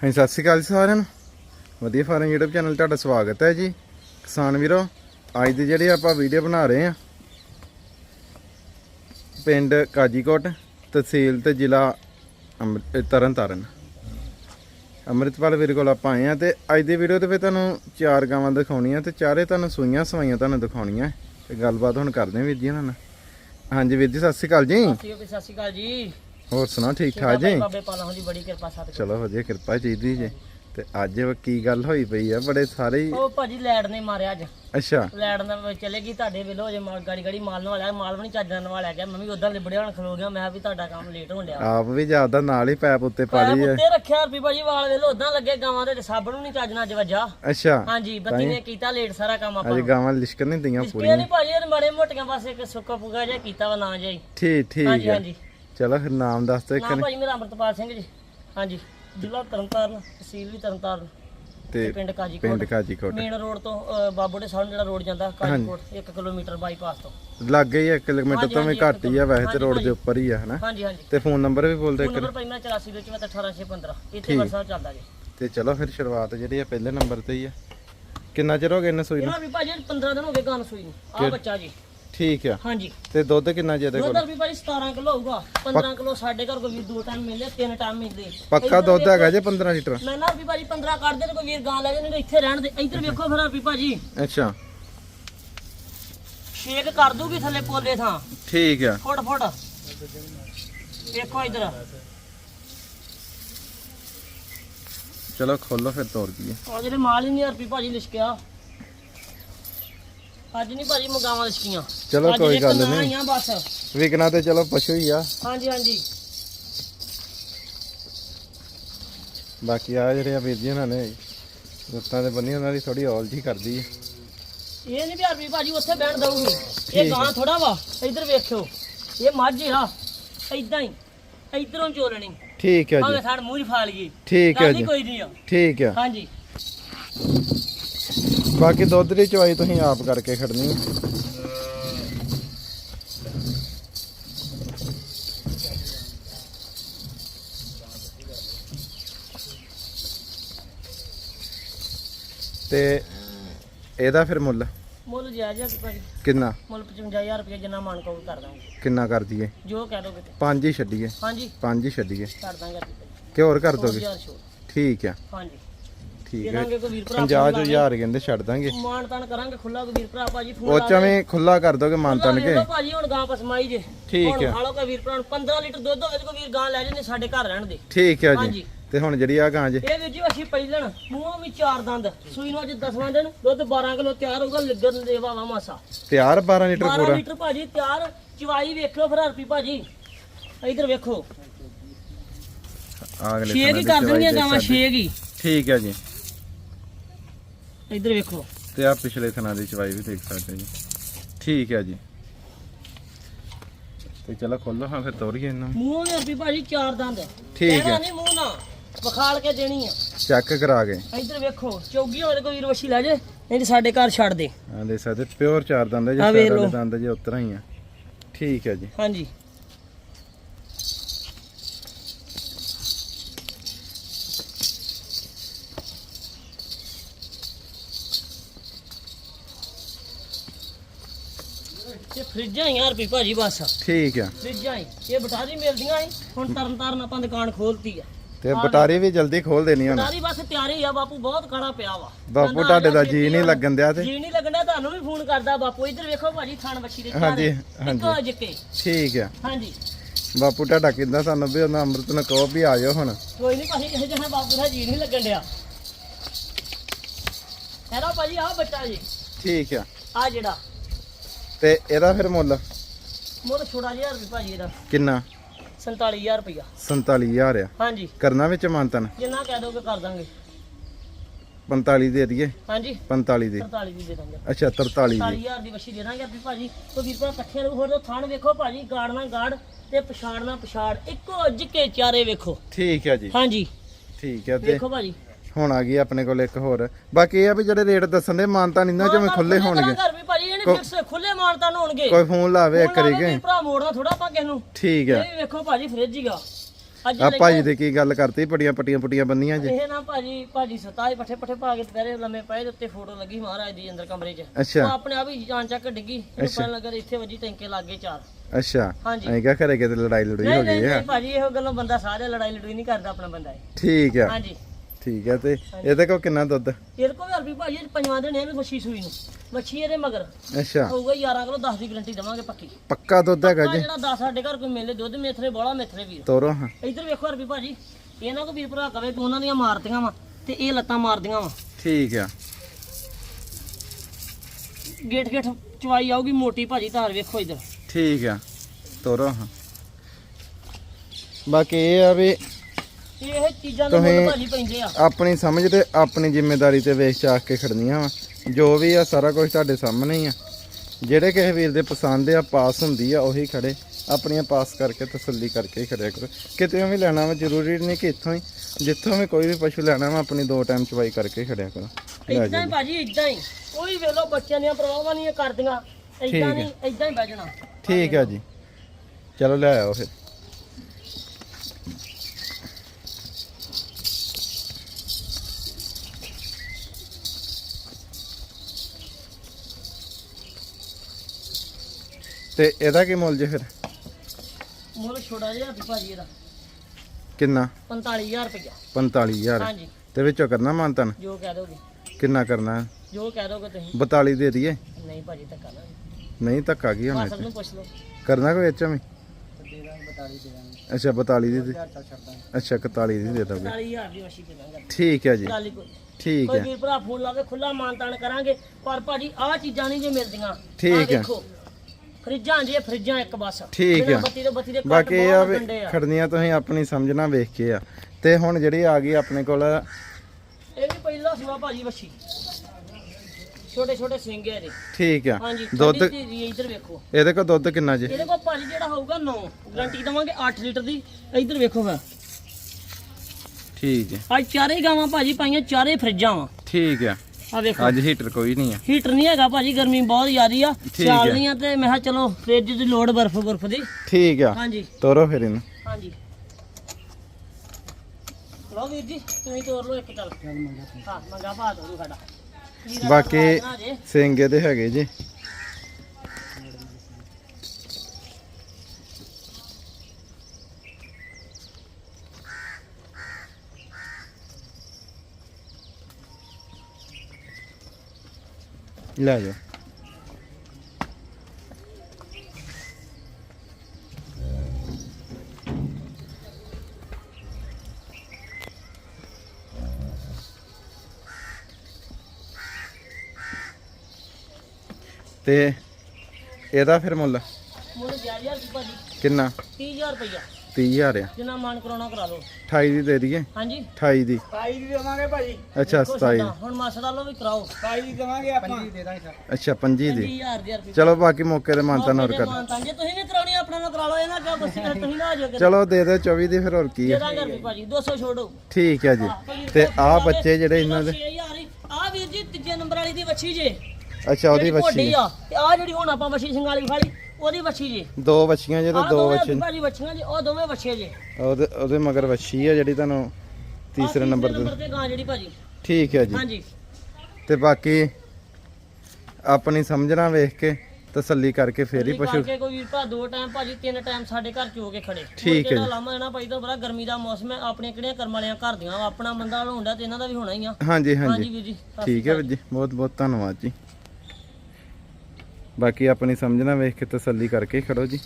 ਹਾਂਜੀ, ਸਤਿ ਸ਼੍ਰੀ ਅਕਾਲ ਜੀ ਸਾਰਿਆਂ ਨੂੰ। ਵਧੀਆ ਫਾਰਮ YouTube ਚੈਨਲ ਤੁਹਾਡਾ ਸਵਾਗਤ ਹੈ ਜੀ। ਕਿਸਾਨ ਵੀਰੋ, ਅੱਜ ਦੇ ਜਿਹੜੀ ਆਪਾਂ ਵੀਡੀਓ ਬਣਾ ਰਹੇ ਆ ਪਿੰਡ ਕਾਜੀਕੋਟ ਤਹਿਸੀਲ ਤੇ ਜ਼ਿਲ੍ਹਾ ਅੰਮ੍ਰਿ- ਤਰਨ ਤਾਰਨ ਅੰਮ੍ਰਿਤਪਾਲ ਵੀਰ ਕੋਲ ਆਪਾਂ ਆਏ ਆ ਤੇ ਅੱਜ ਦੀ ਵੀਡੀਓ ਤੇ ਫਿਰ ਤੁਹਾਨੂੰ ਚਾਰ ਗਾਵਾਂ ਦਿਖਾਉਣੀਆਂ ਤੇ ਚਾਰੇ ਤੁਹਾਨੂੰ ਸੂਈਆਂ ਸਵਾਈਆਂ ਤੁਹਾਨੂੰ ਦਿਖਾਉਣੀਆਂ ਤੇ ਗੱਲਬਾਤ ਹੁਣ ਕਰਦੇ ਆ ਵੀਰ ਜੀ ਉਹਨਾਂ ਨਾਲ। ਹਾਂਜੀ ਵੀਰ ਜੀ। ਸਤਿ ਸ਼੍ਰੀ ਅਕਾਲ ਜੀ, ਸਤਿ ਸ਼੍ਰੀ ਅਕਾਲ ਜੀ। ਹੋਰ ਸੁਣਾਓ ਠੀਕ ਠਾਕ ਜੀ? ਬਾਬੇ ਪਾਲਾਂ ਦੀ ਬੜੀ ਕਿਰਪਾ ਸਾਥ ਚਲੋ ਵਧੀਆ ਕਿਰਪਾ ਚਾਹੀਦੀ ਜੀ। ਤੇ ਅੱਜ ਕੀ ਗੱਲ ਹੋਈ ਪਈ ਆ? ਬੜੇ ਸਾਰੇ ਹੀ ਉਹ ਭਾਜੀ ਲੈਡ ਨੇ ਮਾਰਿਆ ਅੱਜ। ਅੱਛਾ। ਲੈਡ ਨਾਲ ਚਲੇ ਗਈ ਤੁਹਾਡੇ ਵੇਲੋ ਜੇ ਮਾਲ ਗਾੜੀ ਗਾੜੀ ਮਾਲ ਵਾਲਾ ਮਾਲ ਵੀ ਨਹੀਂ ਚੱਜਣ ਵਾਲਾ ਗਿਆ। ਮੈਂ ਵੀ ਉਦਾਂ ਲਿਬੜਿਆ ਹੁਣ ਖਲੋ ਗਿਆ ਮੈਂ ਵੀ ਤੁਹਾਡਾ ਕੰਮ ਲੇਟ ਹੋਣ ਡਿਆ। ਆਪ ਵੀ ਜ਼ਿਆਦਾ ਨਾਲ ਹੀ ਪੈਪ ਉੱਤੇ ਪਾ ਲਈ ਆ। ਉੱਤੇ ਰੱਖਿਆ ਰੁਪਈ ਭਾਜੀ ਵਾਲ ਵੇਲੋ ਉਦਾਂ ਲੱਗੇ ਗਾਵਾਂ ਦੇ ਸਾਬਣ ਨੂੰ ਨਹੀਂ ਚੱਜਣਾ ਅੱਜ ਵੱਜਾ। ਅੱਛਾ ਹਾਂਜੀ ਬੱਤੀ ਨੇ ਕੀਤਾ ਲੇਟ ਸਾਰਾ ਕੰਮ ਆਪਾਂ ਅਜੇ ਗਾਵਾਂ ਲਿਸ਼ਕਣ ਨਹੀਂ ਦਈਆਂ ਪੂਰੀਆਂ। ਨਹੀਂ ਭਾਜੀ ਇਹ ਮਾੜੇ ਮੋਟੀਆਂ ਪਾਸੇ ਇੱਕ ਸੁੱਕਾ ਫੁਗਾ ਜਿਹਾ ਕੀਤਾ ਵਾ ਨਾ ਜਾਈ ਠੀਕ ਠੀਕ ਹਾਂਜੀ ਹਾਂਜੀ। ਚਲੋ ਫਿਰ ਨਾਮ ਦੱਸ ਦਿਓ ਨਾ। ਇੱਕ ਭਾਜੀ ਮੇਰਾ ਅਮਰਤਪਾਲ ਸਿੰਘ ਜੀ। ਹਾਂਜੀ ਜ਼ਿਲ੍ਹਾ ਤਰਨਤਾਰਨ ਤਹਿਸੀਲ ਵੀ ਤਰਨਤਾਰਨ। ਤੇ ਪਿੰਡ ਕਾਜੀਕੋਟ। ਪਿੰਡ ਕਾਜੀਕੋਟ। ਮੇਨ ਰੋਡ ਤੋਂ ਅ, ਬਾਬੂ ਦੇ ਸਾਹਮਣੇ ਜਿਹੜਾ ਰੋਡ ਜਾਂਦਾ ਕਾਜੀਕੋਟ 1 ਕਿਲੋਮੀਟਰ ਬਾਈਪਾਸ ਤੋਂ। ਲੱਗੇ ਹੀ 1 ਕਿਲੋਮੀਟਰ ਤੋਂ ਵੀ ਘੱਟ ਹੀ ਆ ਵੈਸੇ ਤੇ ਰੋਡ ਦੇ। ਉੱਪਰ ਹੀ ਆ ਹਨਾ? ਹਾਂਜੀ ਹਾਂਜੀ। ਤੇ ਫੋਨ ਨੰਬਰ ਵੀ ਬੋਲ ਫੋਨ ਇੱਕ ਨੰਬਰ ਭਾਈ ਮੇਰਾ 84 ਵਿੱਚ ਮੈਂ 18615 ਇੱਥੇ। WhatsApp ਚੱਲਦਾ ਜੀ। ਤੇ ਚਲੋ ਫਿਰ ਸ਼ੁਰੂਆਤ ਜਿਹੜੀ ਆ ਪਹਿਲੇ ਨੰਬਰ ਤੇ ਹੀ ਆ। ਕਿੰਨਾ ਚਿਰ ਹੋ ਗਿਆ ਇਹਨੇ ਸੂਈ ਨੂੰ? ਇਹਨਾਂ ਵੀ ਭਾਜੀ 15 ਦਿਨ ਹੋ ਗਏ ਗਾਨ ਸੂਈ ਨੂੰ। ਆ ਬੱਚਾ ਜੀ। ਠੀਕ ਆ। ਹਾਂਜੀ। ਤੇ ਦੁੱਧ ਕਿੰਨਾ ਜੀ ਇਹਦੇ ਕੋਲ? ਦੁੱਧ ਵੀ ਭਾਜੀ 17 ਕਿਲੋ ਹੋਊਗਾ। 15 ਕਿਲੋ ਸਾਡੇ ਘਰ ਕੋਈ ਵੀਰ ਦੋ ਟਾਈਮ ਮਿਲਦੇ ਤਿੰਨ ਟਾਈਮ ਮਿਲਦੇ। ਪੱਕਾ ਦੁੱਧ ਹੈਗਾ ਜੇ 15 ਲੀਟਰ। ਮੈਂ ਨਾ ਵੀ ਭਾਜੀ 15 ਕੱਢਦੇ ਤੇ ਕੋਈ ਵੀਰ ਗਾਂ ਲੈ ਜਾਂਦੇ ਇੱਥੇ ਰਹਿਣ ਦੇ। ਇੱਧਰ ਵੇਖੋ ਫਿਰ ਵੀ ਭਾਜੀ। ਅੱਛਾ। ਸ਼ੇਕ ਕਰ ਦੂਗੀ ਥੱਲੇ ਪੋਲੇ ਥਾਂ। ਠੀਕ ਆ। ਫੁੱਟ ਫੁੱਟ। ਵੇਖੋ ਇੱਧਰ। ਚਲੋ ਖੋਲੋ ਫਿਰ ਤੋਰ ਦਈਏ ਆ। ਜਿਹੜੇ ਮਾਲ ਹੀ ਨਹੀਂ ਹਰਪੀ ਭਾਜੀ ਲਿਸ਼ਕਿਆ। ਅੱਜ ਨਹੀਂ ਭਾਜੀ ਮੰਗਾਵਾਂ ਲਿਸ਼ਕੀਆਂ ਚਲੋ ਅੱਜ ਕੋਈ ਗੱਲ ਨਹੀਂ। ਹੀ ਆ ਬਸ। ਵਿਕਣਾ ਤੇ ਚਲੋ ਪਸ਼ੂ ਹੀ ਆ। ਹਾਂਜੀ ਹਾਂਜੀ। ਬਾਕੀ ਆ ਜਿਹੜੇ ਆ ਵੀਰ ਜੀ ਉਹਨਾਂ ਨੇ ਰੁੱਤਾਂ ਦੇ ਬੰਨੀ ਉਹਨਾਂ ਦੀ ਥੋੜੀ ਔਲ ਜੀ ਕਰਦੀ ਹੈ ਇਹ ਨਹੀਂ ਵੀ ਹਰਪੀ ਭਾਜੀ ਉੱਥੇ ਬੈਠ ਦਊਗੀ। ਇਹ ਗਾਂ ਥੋੜਾ ਵਾ ਇੱਧਰ ਵੇਖਿਓ। ਇਹ ਮੱਝ ਆ ਇਦਾਂ ਹੀ ਇਧਰੋਂ ਚੋਲਣੀ ਠੀਕ ਹੈ ਜੀ। ਭਾਵੇਂ ਸਾਡ ਮੂੰਹ ਹੀ ਫਾ ਲਈਏ ਠੀਕ ਹੈ ਗੱਲ ਜੀ। ਹੀ ਕੋਈ ਨਹੀਂ ਆ। ਠੀਕ ਹੈ। ਹਾਂਜੀ। ਬਾਕੀ ਦੁੱਧ ਦੀ ਚਵਾਈ ਤੁਸੀਂ ਆਪ ਕਰਕੇ ਖੜਨੀ ਹੈ ਤੇ ਇਹਦਾ ਫਿਰ ਮੁੱਲ? ਮੁੱਲ ਜਾਇਜ਼ ਆ ਭਾਜੀ ਕਿੰਨਾ? ਮੁੱਲ 55000 ਰੁਪਏ ਜਿੰਨਾ ਮਨ ਕਹੂ ਕਰ ਦਾਂਗੇ। ਕਿੰਨਾ ਕਰ ਦਈਏ? ਜੋ ਕਹਿ ਦੋਗੇ ਤੇ। ਪੰਜ ਹੀ ਛੱਡੀਏ। ਹਾਂਜੀ। ਪੰਜ ਹੀ ਛੱਡੀਏ। ਕਰ ਦਾਂਗੇ ਕਿ ਹੋਰ ਕਰ ਦੋਗੇ? 2000 ਛੋੜ ਠੀਕ ਹੈ ਹਾਂਜੀ। ਠੀਕ ਹੈ। ਕੋਈ ਵੀਰ ਭਰਾ 50 ਹਜ਼ਾਰ ਕਹਿੰਦੇ ਛੱਡ ਦਾਂਗੇ। ਮਾਨ ਤਾਨ ਕਰਾਂਗੇ ਖੁੱਲਾ ਵੀਰ ਭਰਾ ਭਾਜੀ ਫੋਨ ਉਹ ਚਵੇਂ ਖੁੱਲਾ ਕਰ ਦੋਗੇ ਮਨ ਤਨ ਕੇ। ਭਾਜੀ ਹੁਣ ਗਾਂ ਪਸਮਾਈ ਜੇ। ਠੀਕ ਹੈ। ਹਾਲੋ ਵੀਰ ਭਰਾ ਨੂੰ। 15 ਲੀਟਰ ਦੁੱਧ ਹੋਵੇ ਵੀਰ ਗਾਂ ਲੈ ਜਾਂਦੇ ਸਾਡੇ ਘਰ ਰਹਿਣ ਦੇ। ਠੀਕ ਹੈ ਜੀ। ਤੇ ਹੁਣ ਜਿਹੜੀ ਆ ਗਾਂ ਜੇ। ਇਹ ਵੀਰ ਜੀ ਅਸੀਂ ਪਹਿਲਣ ਮੂੰਹੋਂ ਵੀ ਚਾਰ ਦੰਦ ਸੂਈ ਨੂੰ ਅੱਜ 10ਵਾਂ ਦਿਨ ਦੁੱਧ 12 ਕਿਲੋ ਤਿਆਰ ਹੋਊਗਾ ਲੱਗਣ ਦੇ ਵਾਵਾ ਮਾਸਾ। ਤਿਆਰ 12 ਲੀਟਰ 12 ਪੂਰਾ। ਲੀਟਰ ਭਾਜੀ ਤਿਆਰ। ਚਵਾਈ ਵੇਖਿਓ ਫਿਰ ਹਰਪੀ ਭਾਜੀ। ਇਧਰ ਵੇਖੋ। ਅਗਲੇ ਛੇਕ ਹੀ ਦੀ ਕਰ ਦੇਖ ਗਾਵਾਂ। ਛੇਕ ਹੀ ਠੀਕ ਹੈ ਜੀ। ਇਧਰ ਵੇਖੋ। ਤੇ ਆ ਪਿਛਲੇ ਥਣਾ ਦੀ ਚਵਾਈ ਵੀ ਦੇਖ ਸਕਦੇ ਜੀ। ਠੀਕ ਹੈ ਜੀ। ਤੇ ਚਲੋ ਖੋਲੋ ਹਾਂ ਫਿਰ ਤੋਰੀਏ ਇਹਨਾਂ। ਮੂੰਹੋਂ ਵੀ ਹਰਪੀ ਭਾਜੀ ਚਾਰ ਦੰਦ। ਠੀਕ ਹੈ। ਨਹੀਂ ਮੂੰਹ ਨਾ ਵਿਖਾਲ ਕੇ ਦੇਣੀ ਆ। ਚੈੱਕ ਕਰਾ ਕੇ। ਇਧਰ ਵੇਖੋ ਚੌਗੀ ਹੋਵੇ ਕੋਈ ਵੀਰ ਵਸ਼ੀ ਲੈ ਜੇ ਨਹੀਂ ਤੇ ਸਾਡੇ ਘਰ ਛੱਡ ਦੇ। ਆ ਦੇ ਸਕਦੇ ਪਿਓਰ ਚਾਰ ਦੰਦ ਹੈ ਜੀ ਆਹ ਵੇਖ ਲਓ। ਦੰਦ ਜੇ ਉਤਰਾ ਹੀ ਆ। ਠੀਕ ਹੈ ਜੀ। ਹਾਂਜੀ। ਫਰਿੱਜਾਂ ਹੀ ਯਾਰ ਵੀ ਭਾਜੀ ਬਸ। ਠੀਕ ਹੈ ਫਰਿੱਜਾਂ ਹੀ ਇਹ ਬਟਾਰੀ ਮਿਲਦੀਆਂ ਹੀ ਹੁਣ ਤਰਨ ਤਾਰਨ ਆਪਾਂ ਦੁਕਾਨ ਖੋਲਤੀ ਆ। ਤੇ ਬਟਾਰੀ ਵੀ ਜਲਦੀ ਖੋਲ ਦੇਣੀ ਹੁਣ। ਬਟਾਰੀ ਬਸ ਤਿਆਰੀ ਆ ਬਾਪੂ ਬਹੁਤ ਕਾਣਾ ਪਿਆ ਵਾ। ਬਾਪੂ ਤੁਹਾਡੇ ਦਾ ਆ ਜੀ ਨਹੀਂ ਲੱਗਣ ਦਿਆ ਤੇ। ਜੀ ਨਹੀਂ ਲੱਗਣਾ ਤੁਹਾਨੂੰ ਵੀ ਫੋਨ ਕਰਦਾ ਬਾਪੂ। ਇੱਧਰ ਵੇਖੋ ਭਾਜੀ ਥਣ ਬੱਛੀ ਦੇ ਹਾਂਜੀ, ਚਾਰੇ। ਹਾਂਜੀ। ਇੱਕੋ ਜਿੱਕੇ। ਠੀਕ ਹੈ ਹਾਂਜੀ। ਬਾਪੂ ਤੁਹਾਡਾ ਕਿੱਦਾਂ ਸਾਨੂੰ ਵੀ ਉਹਨਾਂ ਅੰਮ੍ਰਿਤ ਨੂੰ ਕਹੋ ਵੀ ਆ ਜਾਓ ਹੁਣ। ਕੋਈ ਨਹੀਂ ਭਾਜੀ ਇਹ ਜਿਹੜਾ ਬਾਪੂ ਦਾ ਜੀ ਨਹੀਂ ਲੱਗਣ ਡਿਆ ਹੈਰਾ ਭਾਜੀ ਆਹ ਬੱਚਾ ਜੀ। ਠੀਕ ਹੈ ਆ ਜਿਹੜਾ। ਤੇ ਇਹਦਾ ਫਿਰ ਮੁੱਲ? ਮੁੱਲ ਛੋੜਾ ਜਿਹਾ ਰੁਪਏ ਭਾਜੀ ਇਹਦਾ। ਕਿੰਨਾ? 47000 ਰੁਪਇਆ 47000 ਆ। ਹਾਂਜੀ। ਕਰਨਾ ਵਿੱਚ ਮੰਤਨ ਜਿੰਨਾ ਕਹਿ ਦੋਗੇ ਕਰ ਦਾਂਗੇ। 45 ਦੇ ਦਈਏ? ਹਾਂਜੀ। 45 ਦੀ। 43 ਦੀ ਦੇ ਦਾਂਗੇ। ਅੱਛਾ 43 ਦੀ। 40000 ਦੀ ਵਸ਼ੀ ਦੇ ਦਾਂਗੇ ਰੁਪਏ ਭਾਜੀ। ਕੋਈ ਵੀਰ ਭਰਾ ਇਕੱਠੇ ਰਹੋ ਹੋਰ ਤੋਂ ਥਣ ਵੇਖੋ ਭਾਜੀ। ਗਾੜਨਾ ਗਾੜ ਤੇ ਪਛਾੜਨਾ ਪਛਾੜ। ਇੱਕੋ ਜਿੱਕੇ ਚਾਰੇ ਵੇਖੋ। ਠੀਕ ਹੈ ਜੀ। ਹਾਂਜੀ। ਠੀਕ ਹੈ ਤੇ ਵੇਖੋ ਭਾਜੀ। ਹੁਣ ਆ ਗਈ ਆਪਣੇ ਕੋਲ ਇੱਕ ਹੋਰ। ਬਾਕੀ ਇਹ ਆ ਵੀ ਜਿਹੜੇ ਰੇਟ ਦੱਸਣ ਦੇ ਮਾਨਤਾ ਨਹੀਂ ਨਾ ਜਿਵੇਂ ਖੁੱਲੇ ਹੋਣਗੇ ਹੋਣਗੇ। ਕੋਈ ਫੋਨ ਲਾਵੇ ਇੱਕ ਹੁਣ ਕਰੀ ਲਾਵੇ ਕੇ ਵੀ ਭਰਾ ਮੋੜਨਾ ਥੋੜਾ ਆਪਾਂ ਕਿਸ ਨੂੰ। ਠੀਕ ਹੈ ਇਹ ਵੇਖੋ ਭਾਜੀ ਫ੍ਰਿਜ ਹੀਗਾ। ਆ ਭਾਜੀ ਦੇ ਕੀ ਗੱਲ ਕਰਤੀ ਬੜੀਆਂ ਪੱਟੀਆਂ ਪੁੱਟੀਆਂ ਬੰਨੀਆਂ ਜੀ? ਇਹ ਨਾ ਭਾਜੀ ਭਾਜੀ ਸਤਾਏ ਪੱਠੇ ਪੱਠੇ ਪਾ ਕੇ ਦੁਪਹਿਰੇ ਲੰਮੇ ਪਏ ਦੇ ਉੱਤੇ ਫੋਟੋ ਲੱਗੀ ਮਹਾਰਾਜ ਦੀ ਅੰਦਰ ਕਮਰੇ 'ਚ। ਅੱਛਾ। ਆਪਣੇ ਆਪ ਹੀ ਜਾਨ ਚੱਕ ਡਿੱਗੀ। ਪਤਾ ਲੱਗਾ ਇੱਥੇ ਵੱਜੀ ਟੈਂਕੇ ਲੱਗ ਚਾਰ। ਅੱਛਾ। ਹਾਂਜੀ। ਐਂ ਕਿਹਾ ਘਰੇ ਕਿਤੇ ਲੜਾਈ ਲੜੂਈ ਹੋ ਗਈ ਆ? ਨਹੀਂ ਭਾਜੀ ਇਹੋ ਗੱਲੋਂ ਬੰਦਾ ਸਾਰੇ ਲੜਾਈ ਲੜੂਈ ਨਹੀਂ ਕਰਦਾ ਆਪਣਾ ਬੰਦਾ ਠੀਕ ਆ। ਹਾਂਜੀ। ਠੀਕ ਆ ਤੇ ਇਹਦੇ ਕੋਲ ਕਿੰਨਾ ਦੁੱਧ? ਇਹਦੇ ਕੋਲ ਹਰਪੀ ਭਾਜੀ ਇਹ ਪੰਜਵਾਂ ਦਿਨ ਇਹ ਵੀ ਮੱਛੀ ਸੂਈ ਨੂੰ। ਮੱਛੀ ਇਹਦੇ ਮਗਰ। ਅੱਛਾ। ਹੋਊਗਾ 11 ਕਿਲੋ 10 ਦੀ ਗਰੰਟੀ ਦਵਾਂਗੇ ਪੱਕੀ। ਪੱਕਾ ਦੁੱਧ ਹੈਗਾ ਜੀ? ਜਿਹੜਾ 10 ਸਾਡੇ ਘਰ ਕੋਈ ਮਿਲੇ ਦੁੱਧ ਮੇਥਰੇ ਬੋਲਾ ਮੇਥਰੇ ਵੀਰ। ਤੋਰੋ ਹਾਂ। ਇੱਧਰ ਵੇਖੋ ਹਰਪੀ ਭਾਜੀ ਇਹਨਾਂ ਕੋ ਵੀਰ ਭਰਾ ਕਵੇ ਕਿ ਉਹਨਾਂ ਦੀਆਂ ਮਾਰਦੀਆਂ ਵਾ ਤੇ ਇਹ ਲੱਤਾਂ ਮਾਰਦੀਆਂ ਵਾ। ਠੀਕ ਆ। ਗੇਟ ਗੇਟ ਚਵਾਈ ਆਊਗੀ ਮੋਟੀ ਭਾਜੀ ਧਾਰ ਵੇਖੋ ਇੱਧਰ। ਠੀਕ ਆ। ਤੋਰੋ ਹਾਂ। ਬਾਕੀ ਇਹ ਆ ਵੀ ਇਹ ਚੀਜ਼ਾਂ ਦੇ ਮੁੱਲ ਤੁਸੀਂ- ਭਾਜੀ ਪੈਂਦੇ ਆ। ਆਪਣੀ ਸਮਝ ਤੇ ਆਪਣੀ ਜ਼ਿੰਮੇਵਾਰੀ ਤੇ ਵੇਖ ਚਾਖ ਕੇ ਖੜਨੀਆਂ ਵਾ। ਜੋ ਵੀ ਆ ਸਾਰਾ ਕੁਝ ਤੁਹਾਡੇ ਸਾਹਮਣੇ ਹੀ ਆ। ਜਿਹੜੇ ਕਿਸੇ ਵੀਰ ਦੇ ਪਸੰਦ ਆ ਪਾਸ ਹੁੰਦੀ ਆ ਉਹੀ ਖੜੇ। ਆਪਣੀਆਂ ਪਾਸ ਕਰਕੇ ਤਸੱਲੀ ਕਰਕੇ ਹੀ ਖੜਿਆ ਕਰੋ। ਕਿਤੇ ਵੀ ਲੈਣਾ ਵਾ ਜ਼ਰੂਰੀ ਨਹੀਂ ਕਿ ਇੱਥੋਂ ਹੀ ਜਿੱਥੋਂ ਵੀ ਕੋਈ ਵੀ ਪਸ਼ੂ ਲੈਣਾ ਵਾ ਆਪਣੀ ਦੋ ਟਾਈਮ ਚਵਾਈ ਕਰਕੇ ਹੀ ਖੜਿਆ ਕਰੋ। ਇਦਾਂ ਹੀ ਭਾਜੀ ਇਦਾਂ ਹੀ। ਕੋਈ ਵੇਲੋ ਬੱਚਿਆਂ ਦੀਆਂ ਪਰਵਾਹਾਂ ਨਹੀਂ ਕਰਦੀਆਂ। ਇਦਾਂ ਹੈ। ਨਹੀਂ ਇਦਾਂ ਹੀ ਬਹਿ ਜਾਣਾ। ਠੀਕ ਆ ਜੀ। ਚਲੋ ਲੈ ਆਓ ਫਿਰ। ਤੇ ਇਹਦਾ ਕੀ ਮੁੱਲ ਜੇ ਫਿਰ? ਮੁੱਲ ਛੋੜਾ ਜਿਹਾ ਵੀ ਭਾਜੀ ਇਹਦਾ। ਕਿੰਨਾ? 45000 ਰੁਪਇਆ। 45000 ਹਾਂਜੀ। ਤੇ ਵਿੱਚੋਂ ਕਰਨਾ ਮਾਨਤਨ ਜੋ ਕਹਿ ਦੋਗੇ। ਕਿੰਨਾ ਕਰਨਾ? ਜੋ ਕਹਿ ਦੋਗੇ ਤੁਸੀਂ। 42 ਦੇ ਦਈਏ? ਨਹੀਂ ਭਾਜੀ ਧੱਕਾ ਨਾ। ਨਹੀਂ ਧੱਕਾ ਕੀ ਹੋਣਾ ਨੂੰ ਪੁੱਛ ਲਓ। ਕਰਨਾ ਕੋਈ ਇੱਚਾ ਵੀ? ਦੇ ਦਾਂਗੇ 42 ਦੇ ਦਾਂਗੇ। ਅੱਛਾ 42 ਦੀ ਦੇ- ਅੱਛਾ 41 ਦੀ ਦੇ ਦੋਗੇ। 40000 ਦੀ ਵਸ਼ੀ ਦੇ ਦਾਂਗੇ ਠੀਕ ਹੈ ਜੀ। ਗੱਲ ਹੀ ਕੋਈ ਠੀਕ ਵੀਰ ਭਰਾ ਫੋਨ ਲਾ ਕੇ ਖੁੱਲਾ ਮਾਨਤਾਨ ਕਰਾਂਗੇ। ਪਰ ਭਾਜੀ ਆਹ ਚੀਜ਼ਾਂ ਨਹੀਂ ਜੇ ਮਿਲਦੀਆਂ। ਠੀਕ ਹੈ। ਫਰਿੱਜਾਂ ਜੇ ਫਰਿੱਜਾਂ ਇੱਕ ਬਸ। ਠੀਕ ਬਿਨਾਂ ਹੈ। ਬੱਤੀ ਦੇ ਬੱਤੀ ਦੇ ਕੱਟ ਬਾਕੀ ਇਹ ਆ ਬਹੁਤ ਵੀ ਡੰਡੇ ਆ। ਖੜਨੀਆਂ ਤੁਸੀਂ ਆਪਣੀ ਸਮਝਣਾ ਵੇਖ ਕੇ ਆ। ਤੇ ਹੁਣ ਜਿਹੜੀ ਆ ਗਈ ਆਪਣੇ ਕੋਲ ਇਹ ਵੀ ਪਹਿਲਾ ਸੂਆ ਭਾਜੀ ਵੱਛੀ। ਛੋਟੇ ਛੋਟੇ ਸਿੰਘ ਆ ਇਹਦੇ। ਠੀਕ ਆ। ਹਾਂਜੀ ਦੁੱਧ ਇੱਧਰ ਵੇਖੋ। ਇਹਦੇ ਕੋਲ ਦੁੱਧ ਕਿੰਨਾ ਜੇ? ਇਹਦੇ ਕੋਲ ਭਾਜੀ ਜਿਹੜਾ ਹੋਊਗਾ 9 ਗਾਰੰਟੀ ਦਵਾਂਗੇ 8 ਲੀਟਰ ਦੀ। ਇੱਧਰ ਵੇਖੋ ਫਿਰ ਠੀਕ ਹੈ ਅੱਜ ਚਾਰੇ ਗਾਵਾਂ ਭਾਜੀ ਪਾਈਆਂ ਚਾਰੇ ਫਰਿੱਜਾਂ ਵਾ। ਠੀਕ ਆ। ਆ ਵੇਖੋ ਅੱਜ ਹੀਟਰ ਕੋਈ ਨਹੀਂ ਆ। ਹੀਟਰ ਨਹੀਂ ਹੈਗਾ ਭਾਜੀ ਗਰਮੀ ਬਹੁਤ ਜ਼ਿਆਦੀ ਆ ਸਿਆਲ। ਨਹੀਂ ਆ ਤੇ ਮੈਂ ਕਿਹਾ ਚਲੋ ਫ੍ਰਿਜ ਦੀ ਲੋੜ ਬਰਫ ਬਰਫ ਦੀ। ਠੀਕ ਆ। ਹਾਂਜੀ। ਤੋਰੋ ਫਿਰ ਇਹਨੂੰ। ਹਾਂਜੀ। ਲਓ ਵੀਰ ਜੀ ਤੁਸੀਂ ਤੋਰ ਲਓ ਇੱਕ ਚੱਲ। ਹਾਂ ਮੰਗਾ ਪਾ ਦੋ ਸਾਡਾ। ਬਾਕੀ। ਸਿੰਘ ਇਹਦੇ ਹੈਗੇ ਜੀ। ਲੈ ਜਾਓ ਤੇ ਇਹਦਾ ਫਿਰ ਮੁੱਲ ਮੁੱਲ 11000 ਦੀ ਭਾਜੀ ਕਿੰਨਾ 30000 ਰੁਪਇਆ 30000 ਆ। ਜਿੰਨਾ ਮਨ ਕਰਾਉਣਾ ਕਰਾ ਲਓ। 28 ਦੀ ਦੇ ਦਈਏ? ਹਾਂਜੀ। 28 ਦੀ। 22 ਦੀ ਦੇਵਾਂਗੇ ਭਾਜੀ। ਅੱਛਾ 27 ਹੁਣ ਮਾਸੜਾ ਲੋ ਵੀ ਕਰਾਓ। 22 ਦੀ ਦੇਵਾਂਗੇ ਆਪਾਂ। ਦੇ ਦਾਂਗੇ ਅੱਛਾ 25 ਦੀ। 20000 ਦੀ ਰੁਪਏ। ਚਲੋ ਬਾਕੀ ਮੌਕੇ ਤੇ ਮਾਨਤਾ ਹੋਰ ਕਰ। ਜੇ ਤੁਸੀਂ ਵੀ ਕਰਾਉਣੀ ਆ, ਆਪਣਾ ਨਾਲ ਕਰਾ ਲਓ। ਇਹਨਾਂ ਕਿਉਂ ਗੁੱਸੇ ਕਰ ਤੁਸੀਂ ਨਾ ਆ ਜਾਓ ਚਲੋ ਦੇ ਦੇ 24 ਦੀ ਫਿਰ ਹੋਰ ਕੀ ਆ। ਦਾਂਗੇ ਰੁਪਏ ਭਾਜੀ 200 ਛੋੜੋ। ਠੀਕ ਹੈ ਜੀ ਤੇ ਆਹ ਬੱਚੇ ਜਿਹੜੇ ਇਹਨਾਂ ਦੇ ਆ ਵੀਰ ਜੀ ਤੀਜੇ ਨੰਬਰ ਵਾਲੀ ਦੀ ਵੱਛੀ ਜੇ। ਅੱਛਾ ਉਹਦੀ ਜਿਹੜੀ ਵੱਛੀ ਆ। ਤੇ ਆ ਜਿਹੜੀ ਹੁਣ ਆਪਾਂ ਵੱਛੀ ਸਿੰਘਾਲੀ ਖਾਲੀ ਉਹਦੀ ਵੱਛੀ ਜੇ। ਦੋ ਵੱਛੀਆਂ ਜਿਹੜੇ ਆਹ ਦੋ ਦੋਵੇਂ ਵੱਛੇ। ਭਾਜੀ ਵੱਛੀਆਂ ਜੇ ਉਹ ਦੋਵੇਂ ਵੱਛੇ ਜੇ। ਉਹਦੇ ਉਹਦੇ ਮਗਰ ਵੱਛੀ ਆ ਜਿਹੜੀ ਤੁਹਾਨੂੰ ਤੀਸਰੇ ਨੰਬਰ ਤੇ ਨੰਬਰ ਤੇ ਗਾਂ ਜਿਹੜੀ ਭਾਜੀ। ਠੀਕ ਹੈ ਜੀ। ਹਾਂਜੀ। ਤੇ ਬਾਕੀ ਆਪਣੀ ਸਮਝਣਾ ਵੇਖ ਕੇ ਤਸੱਲੀ ਕਰਕੇ ਫੇਰ ਹੀ ਪਸ਼ੂ ਕਰਕੇ ਕੋਈ ਵੀਰ ਭਾ ਦੋ ਟਾਈਮ ਭਾਜੀ ਤਿੰਨ ਟਾਈਮ ਸਾਡੇ ਘਰ ਚੋ ਕੇ ਖੜੇ। ਠੀਕ ਹੈ ਜੀ। ਲਾਮਾ ਦੇਣਾ ਭਾਈ ਤਾਂ ਬੜਾ ਗਰਮੀ ਦਾ ਮੌਸਮ ਹੈ ਆਪਣੀਆਂ ਕਿਹੜੀਆਂ ਕਰਮ ਵਾਲਿਆਂ ਘਰ ਦੀਆਂ ਆਪਣਾ ਬੰਦਾ ਹਲਾਉਂਦਾ ਤੇ ਇਹਨਾਂ ਦਾ ਵੀ ਹੋਣਾ ਹੀ ਆ। ਹਾਂਜੀ ਹਾਂਜੀ। ਹਾਂਜੀ ਵੀਰ ਜੀ ਸਤਿ ਠੀਕ ਹੈ ਵੀਰ ਜੀ ਬਹੁਤ ਬਹੁਤ ਧੰਨਵਾਦ ਜੀ। ਬਾਕੀ ਆਪਣੀ ਸਮਝਣਾ ਵੇਖ ਕੇ ਤਸੱਲੀ ਕਰਕੇ ਖੜੋ ਜੀ।